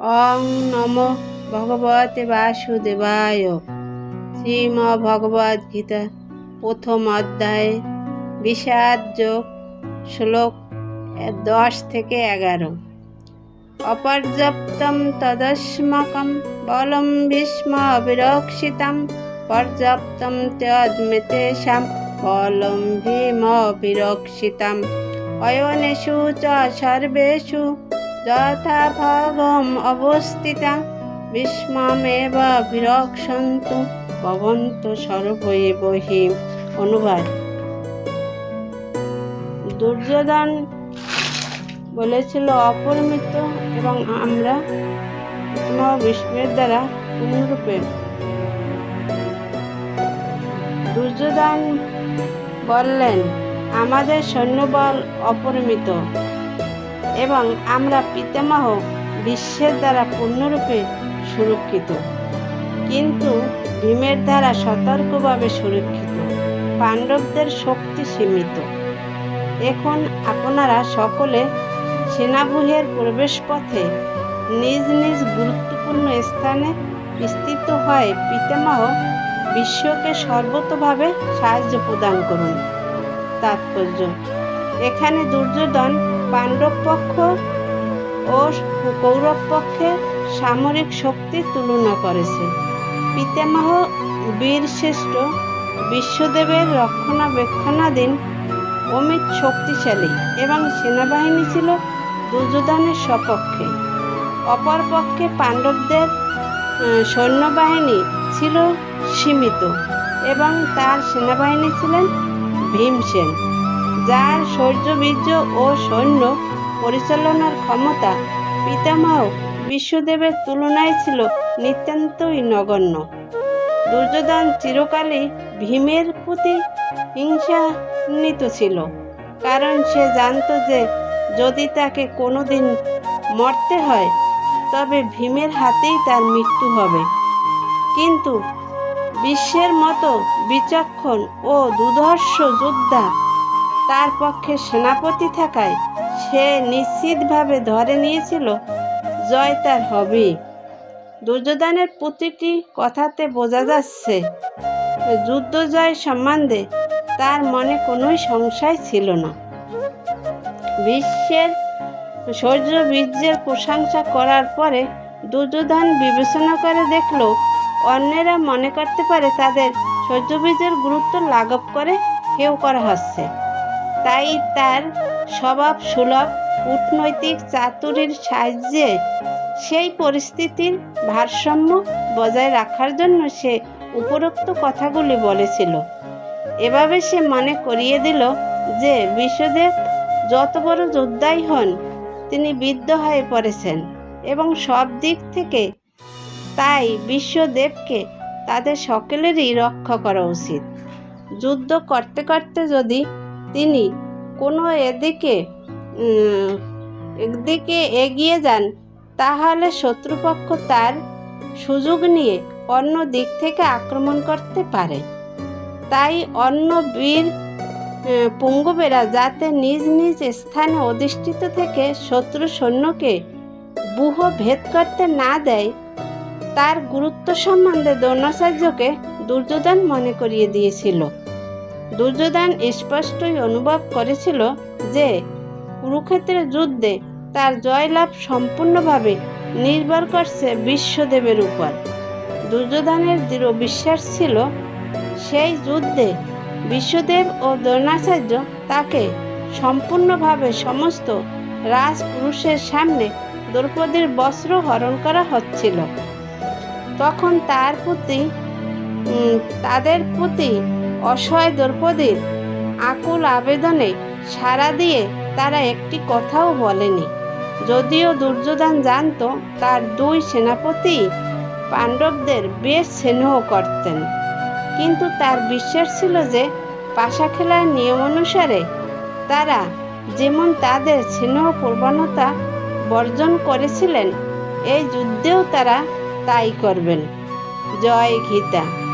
অং নম ভগবতে বাসুদেবায়। শ্রীম ভগবদ গীতা প্রথম অধ্যায়, বিষাদ যোগ শ্লোক দশ থেকে এগারো। অপর্যাপ্তম তদস্মকম বলম ভীষ্ম বিরক্ষিতম পর্যাপ্তম তদ্মিতেষাম বলম ভীম বিরক্ষিতম অয়নেষু চ সর্বেষু যথা ভাগম অবস্থিতা, বিস্মমেব বিরক্ষন্তু, ভবন্ত সর্বৈব হি। অনুবাদ। দুর্যোধন বলেছিল, অপরিমিত এবং আমরা বিষ্ণুর দ্বারা পূর্ণরূপে দুর্যোধন বললেন, আমাদের সৈন্যবল অপরিমিত। এবং আমরা পিতামহ বিশ্বের দ্বারা পূর্ণরূপে সুরক্ষিত। কিন্তু ভীমের দ্বারা সতর্কভাবে সুরক্ষিত। পাণ্ডবদের শক্তি সীমিত। এখন আপনারা সকলে সেনাবুহের প্রবেশপথে নিজ নিজ গুরুত্বপূর্ণ স্থানে স্থিত হয়ে পিতামহ বিশ্বকে সর্বতভাবে সাহায্য প্রদান করুন। তাৎপর্য, এখানে দুর্যোধন পাণ্ডব পক্ষ ও কৌরব পক্ষের সামরিক শক্তির তুলনা করেছে। পিতামহ বীরশ্রেষ্ঠ বিশ্বদেবের রক্ষণাবেক্ষণাধীন অমিত শক্তিশালী এবং সেনাবাহিনী ছিল দুর্যোধনের সপক্ষে। অপরপক্ষে পাণ্ডবদের সৈন্যবাহিনী ছিল সীমিত এবং তার সেনাবাহিনী ছিলেন ভীমসেন। যার শৌর্যবীর্য ও সৈন্য পরিচালনার ক্ষমতা পিতামহ বিশ্বদেবের তুলনায় ছিল নিতান্তই নগণ্য। দুর্যোধন চিরকালই ভীমের প্রতি হিংসান্বিত ছিল, কারণ সে জানত যে যদি তাকে কোনোদিন মরতে হয়, তবে ভীমের হাতেই তার মৃত্যু হবে। কিন্তু বিশ্বের মতো বিচক্ষণ ও দুধর্ষ যোদ্ধা তার পক্ষে সেনাপতি থাকায় সে নিশ্চিতভাবে ধরে নিয়েছিল জয় তার হবে। দুর্যোধনের প্রতিটি কথাতে বোঝা যাচ্ছে যুদ্ধ জয় সম্বন্ধে তার মনে কোনোই সংশয় ছিল না। বিশ্বের শৌর্য বীর্যের প্রশংসা করার পরে দুর্যোধন বিবেচনা করে দেখল, অন্যেরা মনে করতে পারে তাদের সৌর্যবীর্যের গুরুত্ব লাঘব করে কেউ করা হচ্ছে। তাই তার স্বভাব সুলভ, কূটনৈতিক চাতুরির সাহায্যে সেই পরিস্থিতির ভারসাম্য বজায় রাখার জন্য সে উপরোক্ত কথাগুলি বলেছিল। এভাবে সে মনে করিয়ে দিল যে বিশ্বদেব যত বড় যোদ্ধাই হন, তিনি বিদ্ধ হয়ে পড়েছেন এবং সব দিক থেকে তাই বিশ্বদেবকে তাদের সকলেরই রক্ষা করা উচিত। যুদ্ধ করতে করতে যদি তিনি কোনো এদিকে একদিকে এগিয়ে যান, তাহলে শত্রুপক্ষ তার সুযোগ নিয়ে অন্য দিক থেকে আক্রমণ করতে পারে। তাই অন্য বীর পুঙ্গবেরা যাতে নিজ নিজ স্থানে অধিষ্ঠিত থেকে শত্রু সৈন্যকে বুহ ভেদ করতে না দেয়, তার গুরুত্ব সম্বন্ধে দ্রোণাচার্যকে দুর্যোধন মনে করিয়ে দিয়েছিল। দুর্যোধন স্পষ্টই অনুভব করেছিল যে কুরুক্ষেত্রের যুদ্ধে তার জয়লাভ সম্পূর্ণভাবে নির্ভর করছে বিশ্বদেবের উপর। দুর্যোধনের দৃঢ় বিশ্বাস ছিল, সেই যুদ্ধে বিশ্বদেব ও দ্রোণাচার্য তাকে সম্পূর্ণভাবে সমস্ত রাজপুরুষের সামনে দ্রৌপদীর বস্ত্র হরণ করা হচ্ছিল। তখন তার প্রতি তাদের প্রতি অসহায় দ্রৌপদীর আকুল আবেদনে সাড়া দিয়ে তারা একটি কথাও বলেনি। যদিও দুর্যোধন জানত, তার দুই সেনাপতি পাণ্ডবদের বেশ স্নেহ করতেন। কিন্তু তার বিশ্বাস ছিল যে পাশা খেলার নিয়ম অনুসারে তারা যেমন তাদের স্নেহ প্রবণতা বর্জন করেছিলেন, এই যুদ্ধেও তারা তাই করবেন। জয় গীতা।